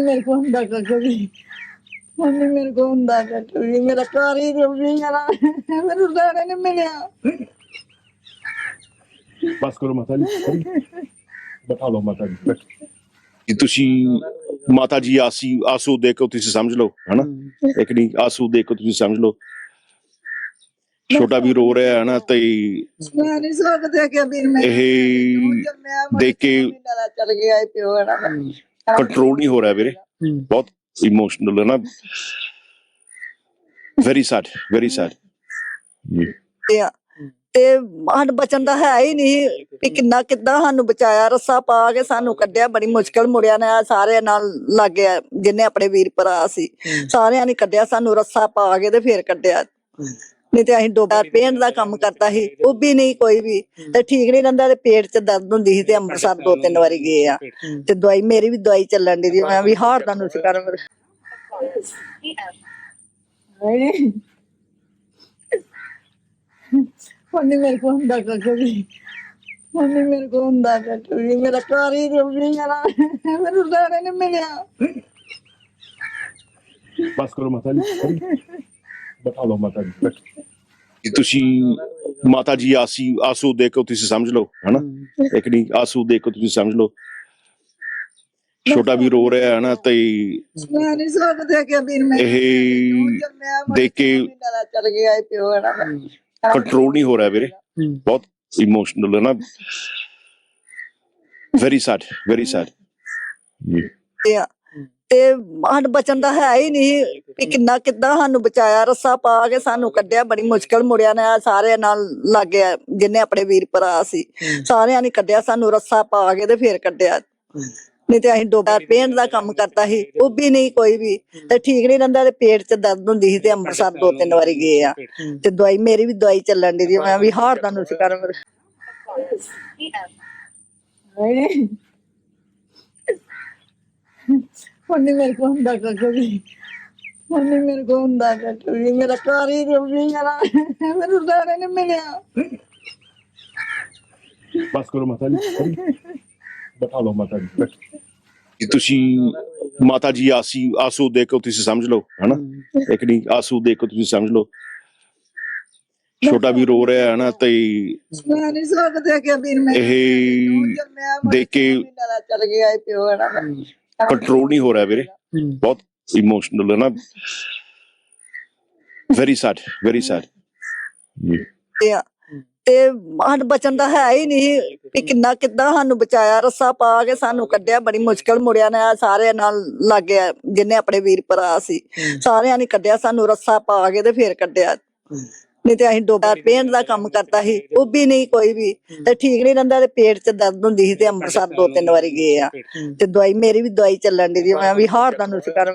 ਮੇਰੇ ਕੋਲ ਹੁੰਦਾ ਮੇਰੇ ਕੋਲ ਹੁੰਦਾ ਮੇਰਾ ਘਰ ਹੀ ਰੁੱਬੀ ਮਿਲਿਆ। ਬਸ ਕਰੋ ਮਾਤਾ ਜੀ ਲਓ ਮਾਤਾ ਜੀ। ਕਿ ਤੁਸੀਂ ਮਾਤਾ ਜੀ ਆਸੀ ਆਸੂ ਦੇਖੋ ਤੁਸੀਂ ਸਮਝ ਲਓ ਹਨਾ? ਇੱਕ ਨਹੀਂ ਆਸੂ ਦੇਖੋ ਤੁਸੀਂ ਸਮਝ ਲਓ। ਛੋਟਾ ਵੀ ਰੋ ਰਿਹਾ ਹੈ ਨਾ ਤੇ ਮੈਂ ਨਹੀਂ ਸਕਦਾ ਕਿ ਵੀਰ ਮੈਂ ਇਹ ਦੇਖ ਕੇ ਮੇਰਾ ਚੱਲ ਗਿਆ ਇਹ ਪਿਓ ਹੈ ਨਾ। ਕੰਟਰੋਲ ਨਹੀਂ ਹੋ ਰਿਹਾ ਵੀਰੇ। ਬਹੁਤ ਇਮੋਸ਼ਨਲ ਹੈ ਨਾ। ਵੈਰੀ ਸੈਡ ਵੈਰੀ ਸੈਡ ਤੇ ਤੇ ਹਨ ਬਚਨ ਦਾ ਹੈ ਹੀ ਨਹੀਂ ਕਿ ਕਿੰਨਾ ਕਿੱਦਾਂ ਸਾਨੂੰ ਬਚਾਇਆ ਰੱਸਾ ਪਾ ਕੇ ਸਾਨੂੰ ਕੱਢਿਆ ਬੜੀ ਮੁਸ਼ਕਲ ਮੁੜਿਆ ਨੇ ਸਾਰਿਆਂ ਨਾਲ ਲੱਗ ਗਿਆ ਜਿੰਨੇ ਆਪਣੇ ਵੀਰ ਭਰਾ ਸੀ। ਸਾਰਿਆਂ ਨੇ ਕੱਢਿਆ ਸਾਨੂੰ ਰੱਸਾ ਪਾ ਕੇ ਤੇ ਫੇਰ ਕੱਢਿਆ। ਨਹੀਂ ਤੇ ਅਸੀਂ ਡੋਬਾ ਪੇਂਟ ਦਾ ਕੰਮ ਕਰਤਾ ਸੀ ਉਹ ਵੀ ਨਹੀਂ ਕੋਈ ਵੀ। ਤੇ ਠੀਕ ਨਹੀਂ ਰਹਿੰਦਾ ਤੇ ਪੇਟ 'ਚ ਦਰਦ ਹੁੰਦੀ ਸੀ ਤੇ ਅੰਮ੍ਰਿਤਸਰ ਦੋ ਤਿੰਨ ਵਾਰੀ ਗਏ ਆ। ਤੇ ਦਵਾਈ ਮੇਰੀ ਵੀ ਦਵਾਈ ਚੱਲਣ ਦੀ ਮੈਂ ਵੀ ਹਾਰ ਦਾ ਨੁਸ ਕਰ ਨੀ ਮੇਰੇ ਕੋਲ ਹੁੰਦਾ ਹੁਣ ਨੀ ਮੇਰੇ ਕੋਲ ਹੁੰਦਾ ਵੀ ਮੇਰਾ ਘਰ ਹੀ ਰੁੱਬੀ ਜਾਣਾ ਮੈਨੂੰ ਦਾਣੇ ਨਹੀਂ ਮਿਲਿਆ। ਬਸ ਕਰੋ ਮਾਤਾ ਜੀ ਬਿਠਾ ਲਓ ਮਾਤਾ ਜੀ ਬੈਠੋ। ਕਿ ਤੁਸੀਂ ਮਾਤਾ ਜੀ ਆਸੀ ਆਸੂ ਦੇਖੋ ਤੁਸੀਂ ਸਮਝ ਲਓ ਹਨਾ? ਇੱਕ ਨਹੀਂ ਆਸੂ ਦੇਖੋ ਤੁਸੀਂ ਸਮਝ ਲਓ। ਛੋਟਾ ਵੀ ਰੋ ਰਿਹਾ ਹੈ ਨਾ ਤੇ ਮੈਂ ਨਹੀਂ ਸਕਦਾ ਕਿ ਵੀਰ ਮੈਂ ਇਹ ਦੇਖ ਕੇ ਮੇਰਾ ਚੱਲ ਗਿਆ ਇਹ ਪਿਓ ਹੈ ਨਾ ਕੰਟਰੋਲ ਨਹੀਂ ਹੋ ਰਿਹਾ ਵੀਰੇ। ਬਹੁਤ ਇਮੋਸ਼ਨਲ ਹੈ ਨਾ। ਵੈਰੀ ਸੈਡ ਵੈਰੀ ਸੈਡ ਤੇ ਤੇ ਹਨ ਬਚਨ ਦਾ ਹੈ ਹੀ ਨਹੀਂ ਕਿ ਕਿੰਨਾ ਕਿੱਦਾਂ ਸਾਨੂੰ ਬਚਾਇਆ ਰੱਸਾ ਪਾ ਕੇ ਸਾਨੂੰ ਕੱਢਿਆ ਬੜੀ ਮੁਸ਼ਕਲ ਮੁੜਿਆ ਨੇ ਸਾਰਿਆਂ ਨਾਲ ਲੱਗ ਗਿਆ ਜਿੰਨੇ ਆਪਣੇ ਵੀਰ ਭਰਾ ਸੀ। ਸਾਰਿਆਂ ਨੇ ਕੱਢਿਆ ਸਾਨੂੰ ਰੱਸਾ ਪਾ ਕੇ ਤੇ ਫੇਰ ਕੱਢਿਆ। ਨਹੀਂ ਤੇ ਅਸੀਂ ਡੋਬਾ ਪੇਂਟ ਦਾ ਕੰਮ ਕਰਤਾ ਸੀ ਉਹ ਵੀ ਨਹੀਂ ਕੋਈ ਵੀ। ਤੇ ਠੀਕ ਨਹੀਂ ਰਹਿੰਦਾ ਤੇ ਪੇਟ 'ਚ ਦਰਦ ਹੁੰਦੀ ਸੀ ਤੇ ਅੰਮ੍ਰਿਤਸਰ ਦੋ ਤਿੰਨ ਵਾਰੀ ਗਏ ਆ। ਤੇ ਦਵਾਈ ਮੇਰੀ ਵੀ ਦਵਾਈ ਚੱਲਣ ਦੀ ਮੈਂ ਵੀ ਹਾਰ ਦਾ ਨੁਸ ਕਰ। ਹੁਣ ਨੀ ਮੇਰੇ ਕੋਲ ਹੁੰਦਾ ਕੱਖ ਵੀ ਹੁਣ ਨੀ ਮੇਰੇ ਕੋਲ ਹੁੰਦਾ ਕੱਖ ਵੀ ਮੇਰਾ ਘਰ ਹੀ ਰੁੱਬੀ ਜਾਣਾ ਮੈਨੂੰ ਦਾਣੇ ਨਹੀਂ ਮਿਲਿਆ। ਬਸ ਕਰੋ ਮਾਤਾ ਜੀ ਬਿਠਾ ਲਓ ਮਾਤਾ ਜੀ। ਕਿ ਤੁਸੀਂ ਮਾਤਾ ਜੀ ਆਸੀ ਆਸੂ ਦੇਖੋ ਤੁਸੀਂ ਸਮਝ ਲਓ ਹਨਾ? ਇੱਕ ਨਹੀਂ ਆਸੂ ਦੇਖੋ ਤੁਸੀਂ ਸਮਝ ਲਓ। ਛੋਟਾ ਵੀ ਰੋ ਰਿਹਾ ਹੈ ਨਾ ਤੇ ਮੈਂ ਨਹੀਂ ਸਕਦਾ ਕਿ ਵੀਰ ਮੈਂ ਇਹ ਦੇਖ ਕੇ ਮੇਰਾ ਚੱਲ ਗਿਆ ਇਹ ਪਿਓ ਹੈ ਨਾ ਕੰਟਰੋਲ ਨਹੀਂ ਹੋ ਰਿਹਾ ਵੀਰੇ। ਬਹੁਤ ਇਮੋਸ਼ਨਲ ਹੈ ਨਾ। ਵੈਰੀ ਸੈਡ ਵੈਰੀ ਸੈਡ ਤੇ ਤੇ ਹਨ ਬਚਨ ਦਾ ਹੈ ਹੀ ਨਹੀਂ ਕਿ ਕਿੰਨਾ ਕਿੱਦਾਂ ਸਾਨੂੰ ਬਚਾਇਆ ਰੱਸਾ ਪਾ ਕੇ ਸਾਨੂੰ ਕੱਢਿਆ ਬੜੀ ਮੁਸ਼ਕਲ ਮੁੜਿਆ ਨੇ ਸਾਰਿਆਂ ਨਾਲ ਲੱਗ ਗਿਆ ਜਿੰਨੇ ਆਪਣੇ ਵੀਰ ਭਰਾ ਸੀ। ਸਾਰਿਆਂ ਨੇ ਕੱਢਿਆ ਸਾਨੂੰ ਰੱਸਾ ਪਾ ਕੇ ਤੇ ਫੇਰ ਕੱਢਿਆ। ਨਹੀਂ ਤੇ ਅਸੀਂ ਡੋਬਾ ਪੇਂਟ ਦਾ ਕੰਮ ਕਰਤਾ ਸੀ ਉਹ ਵੀ ਨਹੀਂ ਕੋਈ ਵੀ। ਤੇ ਠੀਕ ਨਹੀਂ ਰਹਿੰਦਾ ਤੇ ਪੇਟ 'ਚ ਦਰਦ ਹੁੰਦੀ ਸੀ ਤੇ ਅੰਮ੍ਰਿਤਸਰ ਦੋ ਤਿੰਨ ਵਾਰੀ ਗਏ ਆ। ਤੇ ਦਵਾਈ ਮੇਰੀ ਵੀ ਦਵਾਈ ਚੱਲਣ ਦੀ ਮੈਂ ਵੀ ਹਾਰ ਦਾ ਨੁਸ ਕਰ